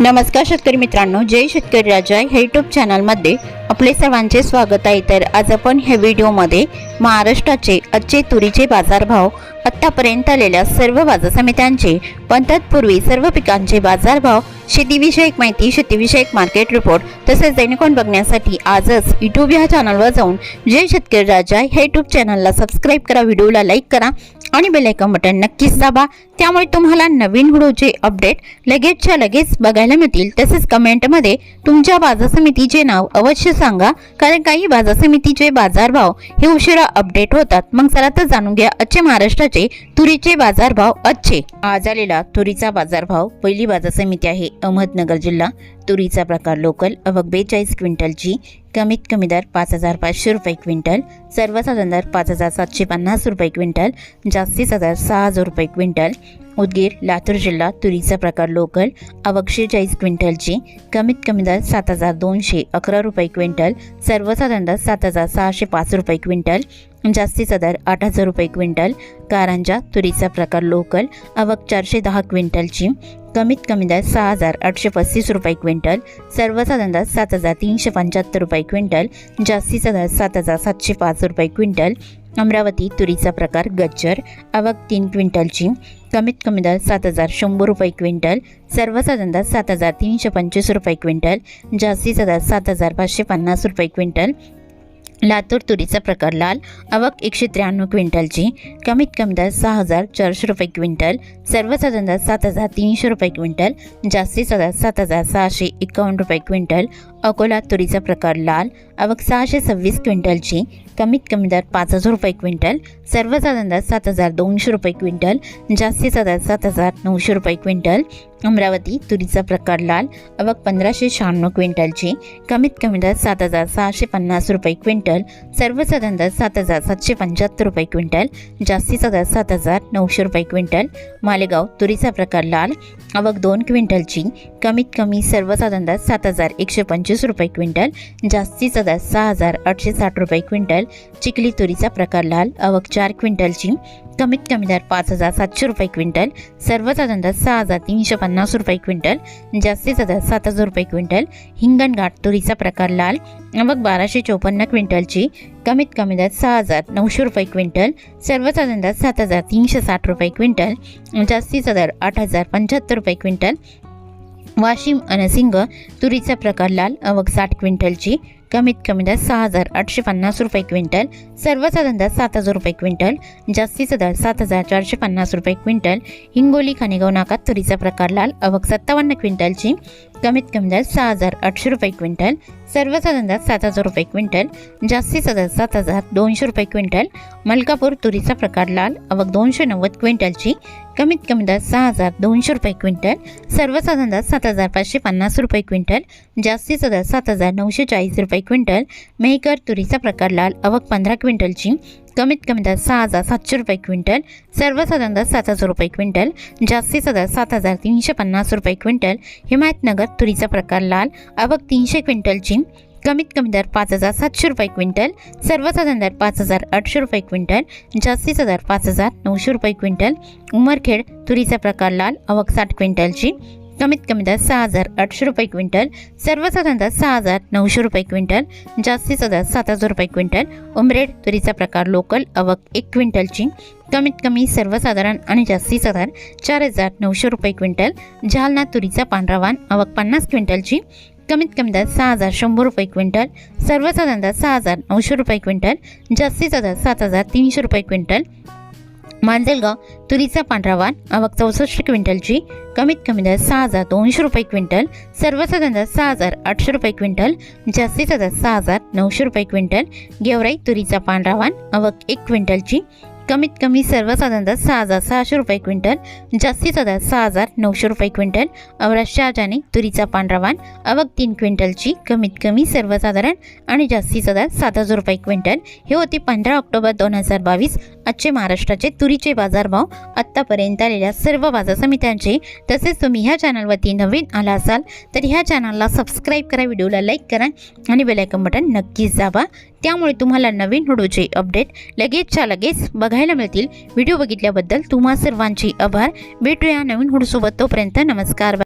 नमस्कार शेतकरी मित्रांनो जय शेतकरी राजा. हे यूट्यूब चॅनलमध्ये आपले सर्वांचे स्वागत आहे. तर आज आपण ह्या व्हिडिओमध्ये महाराष्ट्राचे आजचे तुरीचे बाजारभाव आत्तापर्यंत आलेल्या सर्व बाजार समित्यांचे पण तत्पूर्वी सर्व पिकांचे बाजारभाव शेतीविषयक माहिती शेतीविषयक मार्केट रिपोर्ट तसेच दैनिकोन बघण्यासाठी आजच यूट्यूब ह्या चॅनलवर जाऊन जय शेतकरी राजा हे यूट्यूब चॅनलला सबस्क्राईब करा व्हिडिओला लाईक करा आणि बेलायकन बटन नक्कीच दाबा. त्यामुळे तुम्हाला नवीन व्हिडिओचे अपडेट लगेचच्या लगेच बघायला मिळतील. तसेच कमेंटमध्ये तुमच्या बाजार समितीचे नाव अवश्य सांगा कारण काही बाजार समितीचे बाजारभाव हे उशिरा अपडेट होतात. मग चला तर जाणून घ्या आजचे महाराष्ट्राचे तुरीचे बाजारभाव आजचे. आज आलेला तुरीचा बाजारभाव पहिली बाजार समिती आहे अहमदनगर जिल्हा. तुरीचा प्रकार लोकल अवघ बेचाळीस क्विंटलची कमीत कमी दर पाच हजार पाचशे रुपये क्विंटल सर्वसाधारण दर पाच हजार सातशे पन्नास रुपये क्विंटल जास्तीचा दर सहा हजार रुपये क्विंटल उदगीर लातूर जिल्हा तुरीचा प्रकार लोकल अवक्षे चाळीस क्विंटलची कमीत कमी दर सात हजार दोनशे अकरा रुपये क्विंटल सर्वसाधारण दर सात हजार सहाशे पाच रुपये क्विंटल जास्तीचा दर आठ हजार रुपये क्विंटल कारंजा तुरीचा प्रकार लोकल अवक चारशे दहा क्विंटलची कमीत कमी दर सहा हजार आठशे पस्तीस रुपये क्विंटल सर्वसाधारण दर सात हजार तीनशे पंच्याहत्तर रुपये क्विंटल जास्तीचा दर सात हजार सातशे पाच रुपये क्विंटल अमरावती तुरीचा प्रकार गज्जर आवक तीन क्विंटलची कमीत कमी दर सात हजार शंभर रुपये क्विंटल सर्वसाधारण दर सात हजार तीनशे पंचवीस रुपये क्विंटल जास्तीचा दर सात हजार पाचशे पन्नास रुपये क्विंटल लातूर तुरीचा प्रकार लाल आवक एकशे त्र्याण्णव क्विंटलची. कमीत कमी दर सहा हजार चारशे रुपये क्विंटल सर्वसाधारण दर सात हजार तीनशे रुपये क्विंटल जास्तीचा दर सात हजार सहाशे एकावन्न रुपये क्विंटल. अकोला तुरीचा प्रकार लाल अवक सहाशे सव्वीस क्विंटलची. कमीत कमी दर पाच हजार रुपये क्विंटल सर्वसाधारण दर सात हजार दोनशे रुपये क्विंटल जास्तीचा दर सात हजार नऊशे रुपये क्विंटल. अमरावती तुरीचा प्रकार लाल आवक पंधराशे शहाण्णव क्विंटलची. कमीत कमी दर सात हजार सहाशे पन्नास रुपये क्विंटल सर्वसाधारण दर सात हजार सातशे पंच्याहत्तर रुपये क्विंटल जास्तीचा दर सात हजार नऊशे रुपये क्विंटल. मालेगाव तुरीचा प्रकार लाल आवक दोन क्विंटलची कमीत कमी सर्वसाधारण दर सात हजार एकशे पंचवीस रुपये क्विंटल जास्तीचा दर सहा हजार आठशे साठ रुपये क्विंटल. चिखली तुरीचा प्रकार लाल आवक चार क्विंटलची कमीत कमी दर पाच हजार सातशे रुपये क्विंटल सर्वचा धंदा सहा हजार तीनशे पन्नास रुपये क्विंटल जास्तीचा दर सात हजार रुपये क्विंटल हिंगणघाट तुरीचा प्रकार लाल अवक बाराशे चोपन्न क्विंटलची कमीत कमी दर सहा हजार नऊशे रुपये क्विंटल सर्वचा धंदा सात हजार तीनशे साठ रुपये क्विंटल जास्तीचा दर आठ हजार पंच्याहत्तर रुपये क्विंटल वाशिम अनसिंग तुरीचा प्रकार लाल अवघ साठ क्विंटलची कमीत कमी दर सहा हजार आठशे पन्नास रुपये क्विंटल सर्वसाधारण दर सात हजार रुपये क्विंटल जास्तीचा दर सात हजार चारशे पन्नास रुपये क्विंटल हिंगोली खानेगाव नाका तुरीचा प्रकार लाल अवक सत्तावन्न क्विंटलची कमीत कमी दर सहा हजार आठशे रुपये क्विंटल सर्वसाधारण दर सात हजार रुपये क्विंटल जास्तीचा दर सात हजार दोनशे रुपये क्विंटल मलकापूर तुरीचा प्रकार लाल अवक दोनशे नव्वद क्विंटलची कमीत कमी दर सहा हजार दोनशे रुपये क्विंटल सर्वसाधारण दर सात हजार पाचशे पन्नास रुपये क्विंटल जास्तीचा दर सात हजार नऊशे चाळीस रुपये क्विंटल मेहकर तुरीचा प्रकार लाल अवक पंधरा क्विंटलची कमीत कमी दर सहा हजार सातशे रुपये क्विंटल सर्वसाधारण दर सात हजार रुपये क्विंटल जास्तीचा दर सात हजार तीनशे पन्नास रुपये क्विंटल हिमायतनगर तुरीचा प्रकार लाल अवक तीनशे क्विंटलची कमीत कमी दर पाच हजार सातशे रुपये क्विंटल सर्वसाधारण दर पाच हजार आठशे रुपये क्विंटल जास्तीचा दर पाच हजार नऊशे रुपये क्विंटल उमरखेड तुरीचा प्रकार लाल आवक साठ क्विंटलची कमीत कमी दर सहा हजार आठशे रुपये क्विंटल सर्वसाधारण दर सहा हजार नऊशे रुपये क्विंटल जास्तीचा दर सात हजार रुपये क्विंटल उमरेड तुरीचा प्रकार लोकल अवक एक क्विंटलची कमीत कमी सर्वसाधारण आणि जास्तीचा दर चार हजार नऊशे रुपये क्विंटल जालना तुरीचा पांढरा वाण अवक पन्नास क्विंटलची कमीत कमी दर सहा हजार शंभर रुपये क्विंटल सर्वसाधारण दर सहा हजार नऊशे रुपये क्विंटल जास्तीचा दर सात हजार तीनशे रुपये क्विंटल. मांजलगाव तुरीचा पांढरा वाण आवक चौसष्ट क्विंटलची कमीत कमी दर सहा हजार दोनशे रुपये क्विंटल सर्वसाधारण दर सहा हजार आठशे रुपये क्विंटल जास्तीचा दर सहा हजार नऊशे रुपये क्विंटल. गेवराई तुरीचा पांढरा वाण आवक एक क्विंटलची कमीत कमी सर्वसाधारणतः सहा हजार सहाशे रुपये क्विंटल जास्ती दर सहा हजार नऊशे रुपये क्विंटल अवराज शहाजाने तुरीचा पांढरा वाण अवक तीन क्विंटलची कमीत कमी सर्वसाधारण आणि जास्ती दर सात हजार रुपये क्विंटल. हे होते पंधरा ऑक्टोबर दोन हजार बावीस. आजचे महाराष्ट्राचे तुरीचे बाजारभाव आत्तापर्यंत आलेल्या सर्व बाजार समित्यांचे तसेच तुम्ही ह्या चॅनलवरती नवीन आला असाल तर ह्या चॅनलला सबस्क्राईब करा व्हिडिओला लाईक करा आणि बेलायकन बटन नक्कीच दाबा. त्यामुळे तुम्हाला नवीन व्हिडिओचे अपडेट लगेचच्या लगेच बघायला मिळतील. व्हिडिओ बघितल्याबद्दल तुम्हा सर्वांचे आभार. भेटूया नवीन व्हिडिओसोबत तोपर्यंत नमस्कार.